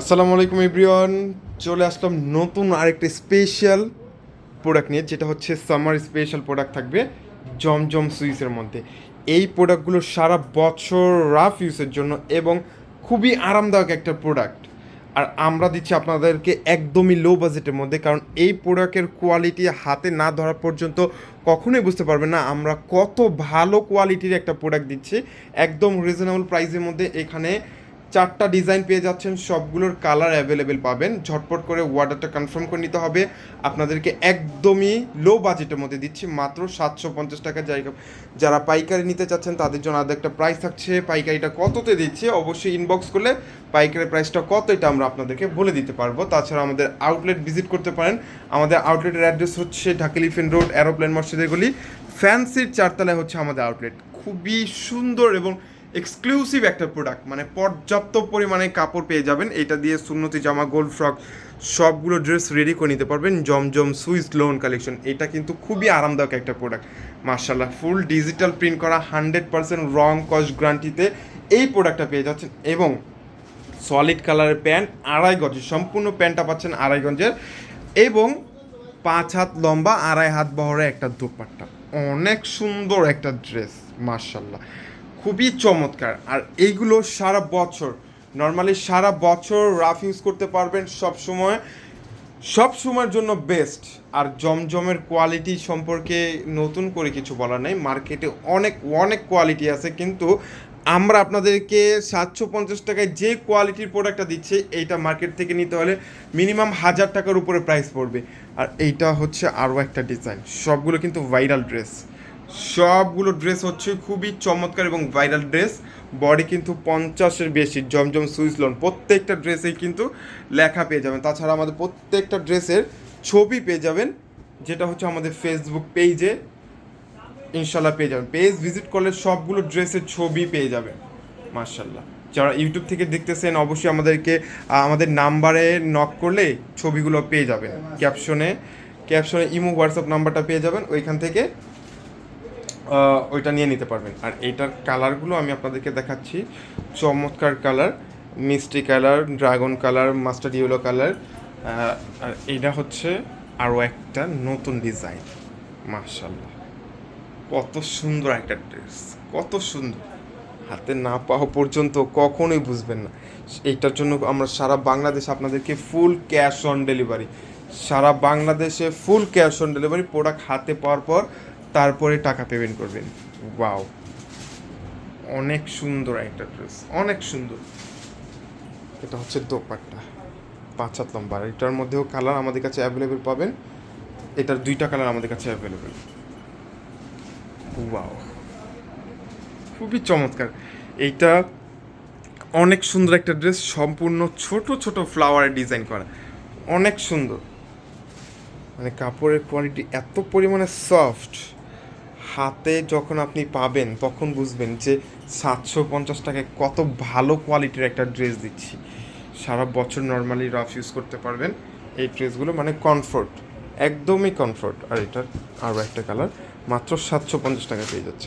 আসসালামু আলাইকুম, এভরিওয়ান। চলে আসলাম নতুন আরেকটা স্পেশাল প্রোডাক্ট নিয়ে, যেটা হচ্ছে সামার স্পেশাল প্রোডাক্ট থাকবে জমজম সুইসের মধ্যে। এই প্রোডাক্টগুলো সারা বছর রাফ ইউজের জন্য এবং খুবই আরামদায়ক একটা প্রোডাক্ট আর আমরা দিচ্ছি আপনাদেরকে একদমই লো বাজেটের মধ্যে, কারণ এই প্রোডাক্টের কোয়ালিটি হাতে না ধরা পর্যন্ত কখনোই বুঝতে পারবেন না। আমরা কত ভালো কোয়ালিটির একটা প্রোডাক্ট দিচ্ছি, একদম রিজনেবল প্রাইসের মধ্যে। এখানে চারটা ডিজাইন পেয়ে যাচ্ছেন, সবগুলোর কালার অ্যাভেলেবেল পাবেন। ঝটপট করে অর্ডারটা কনফার্ম করে নিতে হবে। আপনাদেরকে একদমই লো বাজেটের মধ্যে দিচ্ছি, মাত্র সাতশো পঞ্চাশ টাকা জায়গা। যারা পাইকারি নিতে চাচ্ছেন, তাদের জন্য আলাদা একটা প্রাইস থাকছে। পাইকারিটা কততে দিচ্ছি? অবশ্যই ইনবক্স করলে পাইকারি প্রাইসটা কত এটা আমরা আপনাদেরকে বলে দিতে পারব। তাছাড়া আমাদের আউটলেট ভিজিট করতে পারেন। আমাদের আউটলেটের অ্যাড্রেস হচ্ছে ঢাকা রোড অ্যারোপ্লেন মসজিদের গলি ফ্যান্সির চারতলায় হচ্ছে আমাদের আউটলেট খুবই সুন্দর এবং এক্সক্লুসিভ একটা প্রোডাক্ট মানে পর্যাপ্ত পরিমাণে কাপড় পেয়ে যাবেন। এটা দিয়ে সুন্নতি জামা গোল্ড ফ্রক সবগুলো ড্রেস রেডি করে নিতে পারবেন। জমজম সুইস লোন কালেকশন এটা কিন্তু খুবই আরামদায়ক একটা প্রোডাক্ট মার্শাল্লাহ ফুল ডিজিটাল প্রিন্ট করা হান্ড্রেড পার্সেন্ট রং কস্ট গ্যারান্টিতে এই প্রোডাক্টটা পেয়ে যাচ্ছেন। এবং সলিড কালারের প্যান্ট আড়াই সম্পূর্ণ প্যান্টটা পাচ্ছেন আড়াই গঞ্জের এবং পাঁচ হাত লম্বা, আড়াই হাত বহরে একটা দোপাট্টা। অনেক সুন্দর একটা ড্রেস মার্শাল্লাহ খুবই চমৎকার। আর এইগুলো সারা বছর নর্মালি সারা বছর রাফ ইউজ করতে পারবেন সব সময় সব সময়ের জন্য বেস্ট আর জমজমের কোয়ালিটি সম্পর্কে নতুন করে কিছু বলার নেই। মার্কেটে অনেক অনেক কোয়ালিটি আছে। কিন্তু আমরা আপনাদেরকে সাতশো পঞ্চাশ টাকায় যে কোয়ালিটির প্রোডাক্টটা দিচ্ছে, এইটা মার্কেট থেকে নিতে হলে মিনিমাম হাজার টাকার উপরে প্রাইস পড়বে। আর এইটা হচ্ছে আরও একটা ডিজাইন সবগুলো কিন্তু ভাইরাল ড্রেস সবগুলো ড্রেস হচ্ছে খুবই চমৎকার এবং ভাইরাল ড্রেস বডি কিন্তু পঞ্চাশের বেশি, জমজম সুইসলন প্রত্যেকটা ড্রেসেই কিন্তু লেখা পেয়ে যাবেন। তাছাড়া আমাদের প্রত্যেকটা ড্রেসের ছবি পেয়ে যাবেন, যেটা হচ্ছে আমাদের ফেসবুক পেজে ইনশাল্লাহ পেয়ে যাবেন। পেজ ভিজিট করলে সবগুলো ড্রেসের ছবি পেয়ে যাবেন। মার্শাল্লাহ যারা ইউটিউব থেকে দেখতেছেন, অবশ্যই আমাদেরকে আমাদের নাম্বারে নক করলে ছবিগুলো পেয়ে যাবেন। ক্যাপশনে ক্যাপশনে ইমো হোয়াটসঅ্যাপ নাম্বারটা পেয়ে যাবেন। ওইখান থেকে ওইটা নিয়ে নিতে পারবেন। আর এইটার কালারগুলো আমি আপনাদেরকে দেখাচ্ছি। চমৎকার কালার, মিষ্টি colour, dragon colour mustard yellow colour. আর এইটা হচ্ছে আরও একটা নতুন ডিজাইন। মার্শাল্লাহ কত সুন্দর একটা ড্রেস, কত সুন্দর। হাতে না পাওয়া পর্যন্ত কখনোই বুঝবেন না। এইটার জন্য আমরা সারা বাংলাদেশ আপনাদেরকে ফুল ক্যাশ অন ডেলিভারি। সারা বাংলাদেশে full cash on delivery product হাতে পাওয়ার পর তারপরে টাকা পেমেন্ট করবেন। ওয়াও অনেক সুন্দর একটা ড্রেস অনেক সুন্দর। এটা হচ্ছে দোপাট্টা, পাঁচ সাত লম্বা আর এটার মধ্যেও কালার আমাদের কাছে অ্যাভেলেবেল পাবেন। এটার দুইটা কালার আমাদের কাছে অ্যাভেলেবেল ওয়াও খুবই চমৎকার। এইটা অনেক সুন্দর একটা ড্রেস সম্পূর্ণ ছোট ছোট ফ্লাওয়ারের ডিজাইন করা। অনেক সুন্দর। মানে কাপড়ের কোয়ালিটি এত পরিমাণে সফট হাতে যখন আপনি পাবেন, তখন বুঝবেন যে সাতশো পঞ্চাশ টাকায় কত ভালো কোয়ালিটির একটা ড্রেস দিচ্ছি। সারা বছর নর্মালি রাফ ইউজ করতে পারবেন। এই ড্রেসগুলো মানে কমফোর্ট একদমই কমফোর্ট আর এটার আরও একটা কালার মাত্র সাতশো পঞ্চাশ টাকা পেয়ে যাচ্ছে